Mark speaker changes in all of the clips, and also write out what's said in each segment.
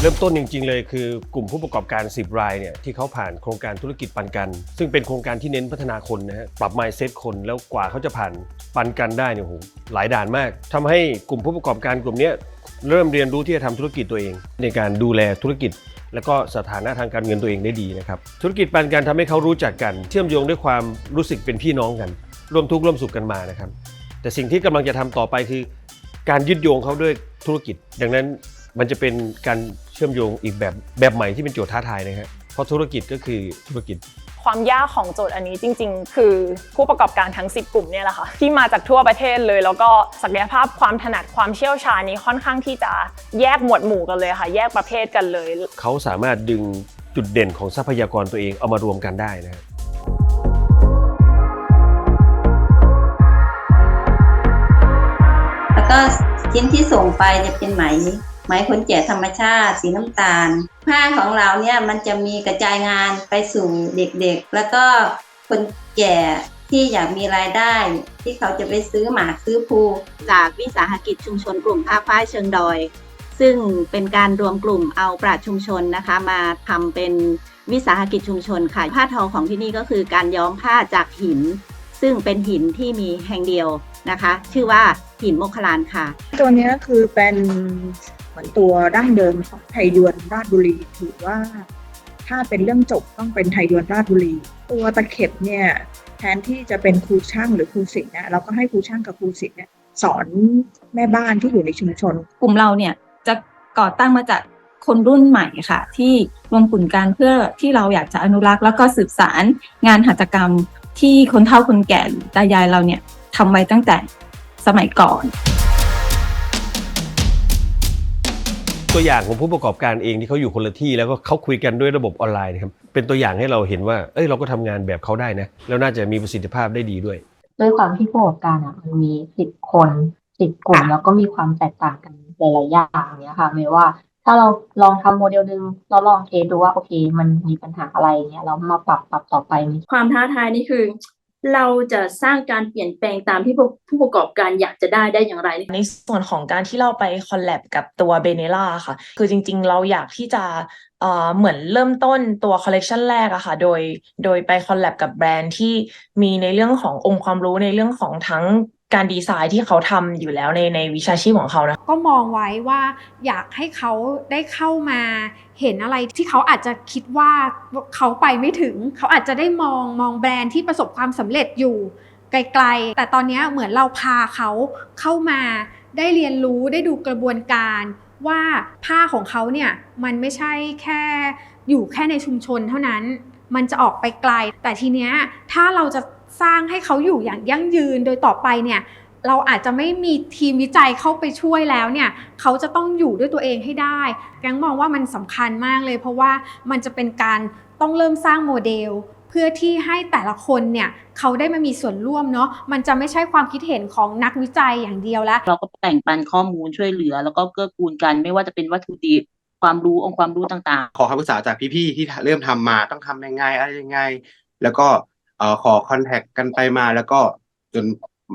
Speaker 1: เริ่มต้นจริง ๆ เลยคือกลุ่มผู้ประกอบการ 10 รายเนี่ยที่เขาผ่านโครงการธุรกิจปันกัน ซึ่งเป็นโครงการที่เน้นพัฒนาคนนะฮะปรับ mindset คนแล้วกว่าเขาจะผ่านปันกันได้เนี่ยโหหลายด่านมากทำให้กลุ่มผู้ประกอบการกลุ่มนี้เริ่มเรียนรู้ที่จะทำธุรกิจตัวเอง ในการดูแลธุรกิจ แล้วก็สถานะทางการเงินตัวเองได้ดีนะครับธุรกิจปันกันทำให้เขารู้จักกัน เชื่อมโยงด้วยความรู้สึกเป็นพี่น้องกัน ร่วมทุกข์ร่วมสุขกันมานะครับแต่สิ่งที่กำลังจะทำต่อไปคือ การยึดโยงเขาด้วยธุรกิจ ดังนั้น มันจะเป็นการเชื่อมโยงอีกแบบแบบใหม่ที่เป็นโจทย์ท้าทายนะฮะเพราะธุรกิจก็คือธุรกิจ
Speaker 2: ความยากของโจทย์อันนี้จริง ๆ คือผู้ประกอบการทั้ง 10 กลุ่มเนี่ยแหละค่ะที่มาจากทั่วประเทศเลย แล้วก็ศักยภาพความถนัดความเชี่ยวชาญนี้ค่อนข้างที่จะแยกหมวดหมู่กันเลยค่ะ แยกประเภทกันเลย
Speaker 1: เขาสามารถดึงจุดเด่นของทรัพยากรตัวเองเอามารวมกันได้นะฮะ
Speaker 3: แล้วก็ชิ้นที่ส่งไปจะเป็นไหม ไหมคนแก่ธรรมชาติ สีน้ำตาล ผ้าของเราเนี่ยมันจะมีกระจายงานไปสู่เด็กๆ แล้วก็คนแก่ที่อยากมีรายได้ ที่เขาจะไปซื้อหมากซื้อภู
Speaker 4: จากวิสาหกิจชุมชนกลุ่มผ้าฝ้ายเชิงดอย ซึ่งเป็นการรวมกลุ่มเอาปราชญ์ชุมชนนะคะ มาทำเป็นวิสาหกิจชุมชนค่ะผ้าทอของที่นี่ก็คือการย้อมผ้าจากหิน ซึ่งเป็นหินที่มีแห่งเดียวนะคะ ชื่อว่าหินโมคคลานค่ะ
Speaker 5: ตัวเนี้ยคือเป็นเห มือนตัวดั้งเดิมของไทยยวนราชบุรี ถือว่าถ้าเป็นเรื่องจบต้องเป็นไทยยวนราชบุรี ตัวตะเข็บเนี่ยแทนที่จะเป็นครูช่างหรือครูศิลป์เนี่ยเราก็ให้ครูช่างกับครูศิลป์เนี่ยสอนแม่บ้านที่อยู่ในชุมชน
Speaker 6: กลุ่มเราเนี่ยจะก่อตั้งมาจากคนรุ่นใหม่ค่ะ ที่รวมกลุ่มกันเพื่อที่เราอยากจะอนุรักษ์ แล้วก็สืบสารงานหัตถกรรมที่คนเฒ่าคนแก่ตายายเราเนี่ยทำไว้ตั้งแต่สมัยก่อน
Speaker 1: ตัวอย่างของผู้ประกอบการเองที่เขาอยู่คนละที่แล้วก็เขาคุยกันด้วยระบบออนไลน์นะครับเป็นตัวอย่างให้เราเห็นว่าเอ้ยเราก็ทำงานแบบเขาได้นะแล้วน่าจะมีประสิทธิภาพได้ดีด้วย
Speaker 7: ด้วยความที่ผู้ประกอบการอะมันมีสิบคนสิบกลุ่มแล้วก็มีความแตกต่างกันหลายๆอย่างเนี้ยค่ะไม่ว่าถ้าเราลองทำโมเดลหนึ่งเราลองเทสดูว่าโอเค มันมีปัญหาอะไรเงี้ยเรามาปรับปรับต่อไป
Speaker 8: ความท้าทายนี่คือ เราจะสร้างการเปลี่ยนแปลงตามที่ผู้ประกอบการอยากจะได้ได้อย่างไร
Speaker 9: ในส่วนของการที่เราไปคอลแลบกับตัวเบเนล่าค่ะ คือจริง ๆ เราอยากที่จะเอ่อเหมือนเริ่มต้นตัวคอลเลกชันแรกอะค่ะ โดยโดยไปคอลแลบกับแบรนด์ที่มีในเรื่องขององค์ความรู้ในเรื่องของทั้ง การดีไซน์ที่เขาทำอยู่แล้วในในวิชาชีพของเขานะ
Speaker 10: ก็มองไว้ว่าอยากให้เขาได้เข้ามาเห็นอะไรที่เขาอาจจะคิดว่าเขาไปไม่ถึง เขาอาจจะได้มองมองแบรนด์ที่ประสบความสำเร็จอยู่ไกลๆ แต่ตอนนี้เหมือนเราพาเขาเข้ามาได้เรียนรู้ได้ดูกระบวนการว่าผ้าของเขาเนี่ยมันไม่ใช่แค่อยู่แค่ในชุมชนเท่านั้น มันจะออกไปไกล แต่ทีเนี้ยถ้าเราจะสร้างให้เขาอยู่อย่างยั่งยืนโดยต่อไปเนี่ยเราอาจจะไม่มีทีมวิจัยเข้าไปช่วยแล้วเนี่ยเขาจะต้องอยู่ด้วยตัวเองให้ได้แกงมองว่ามันสำคัญมากเลย เพราะว่ามันจะเป็นการต้องเริ่มสร้างโมเดล เพื่อที่ให้แต่ละคนเนี่ยเขาได้มามีส่วนร่วมเนาะมันจะไม่ใช่ความคิดเห็นของนักวิจัยอย่างเดียวแล้ว
Speaker 11: เราก็แบ่งปันข้อมูลช่วยเหลือ แล้วก็เกื้อกูลกันไม่ว่าจะเป็นวัตถุดิบ ความรู้องค์ความรู้ต่าง ๆ
Speaker 12: ขอคำปรึกษาจากพี่ๆที่เริ่มทำมาต้องทำยังไงอะไรยังไง แล้วก็เอ่อขอคอนแทคกันไปมาแล้วก็จน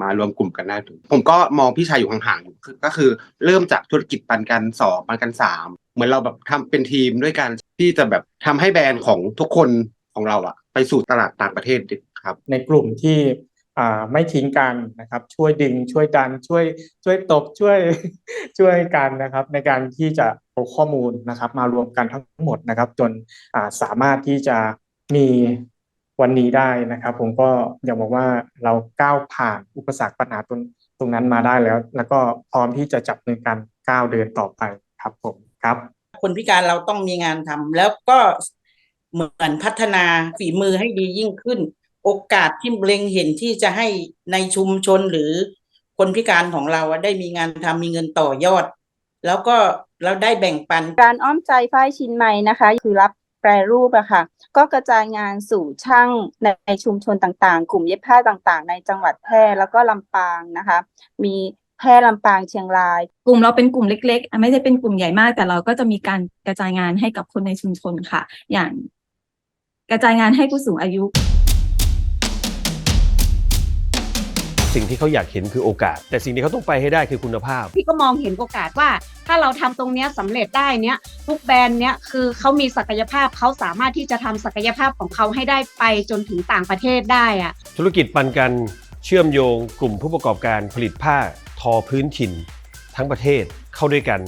Speaker 12: มารวมกลุ่มกันได้ผมก็มองพี่ชายอยู่ห่างๆอยู่คือก็คือเริ่มจากธุรกิจปันกันสองปันกันสามเหมือนเราแบบทำเป็นทีมด้วยกันที่จะแบบทำให้แบรนด์ของทุกคนของเราอะไปสู่ตลาดต่างประเทศครับ
Speaker 13: ในกลุ่มที่อ่า ไม่ทิ้งกันนะครับ ช่วยดึงช่วยดันช่วยช่วยตบช่วยช่วยกันนะครับ ในการที่จะเอาข้อมูลนะครับ มารวมกันทั้งหมดนะครับ จนาสามารถที่จะมีวันนี้ได้นะครับ ผมก็อยากบอกว่าเราก้าวผ่านอุปสรรคปัญหาตรงตรงนั้นมาได้แล้ว แล้วก็พร้อมที่จะจับมือกันก้าวเดินต่อไปครับผมครับ
Speaker 14: คนพิการเราต้องมีงานทำแล้วก็เหมือนพัฒนาฝีมือให้ดียิ่งขึ้น โอกาสที่เล็งเห็นที่จะให้ในชุมชนหรือคนพิการของเราได้มีงานทำมีเงินต่อยอด แล้วก็เราได้แบ่งปัน
Speaker 4: การอ้อมใจฝ้ายชิ้นใหม่นะคะ คือรับแปรรูปอะค่ะ ก็กระจายงานสู่ช่างในชุมชนต่างๆ กลุ่มเย็บผ้าต่างๆ ในจังหวัดแพร่แล้วก็ลำปางนะคะ มีแพร่ลำปางเชียงราย
Speaker 6: กลุ่มเราเป็นกลุ่มเล็กๆ ไม่ได้เป็นกลุ่มใหญ่มาก แต่เราก็จะมีการกระจายงานให้กับคนในชุมชนค่ะ อย่างกระจายงานให้ผู้สูงอายุ
Speaker 1: สิ่งที่เขาอยากเห็นคือโอกาส แต่สิ่งที่เขาต้องไปให้ได้คือคุณภาพ
Speaker 15: พี่ก็มองเห็นโอกาสว่า ถ้าเราทำตรงเนี้ยสำเร็จได้เนี้ยทุกแบรนด์เนี้ยคือเขามีศักยภาพเขาสามารถที่จะทำศักยภาพของเขาให้ได้ไปจนถึงต่างประเทศได้อะ
Speaker 1: ธุรกิจปันกันเชื่อมโยงกลุ่มผู้ประกอบการผลิตผ้าทอพื้นถิ่น ทั้งประเทศเข้าด้วยกัน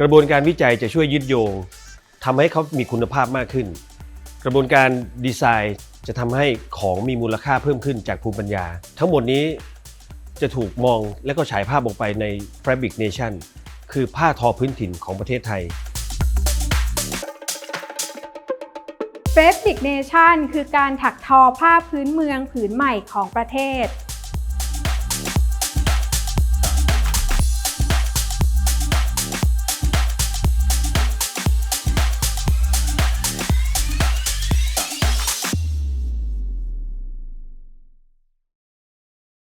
Speaker 1: กระบวนการวิจัยจะช่วยยึดโยงทำให้เขามีคุณภาพมากขึ้น กระบวนการดีไซน์ จะทำให้ของมีมูลค่าเพิ่มขึ้นจากภูมิปัญญา ทั้งหมดนี้จะถูกมองและก็ฉายภาพออกไปใน Fabric Nation คือผ้าทอพื้นถิ่นของประเทศไทย
Speaker 10: f a b r i c Nation คือการถักทอผ้าพื้นเมืองผืนใหม่ของประเทศ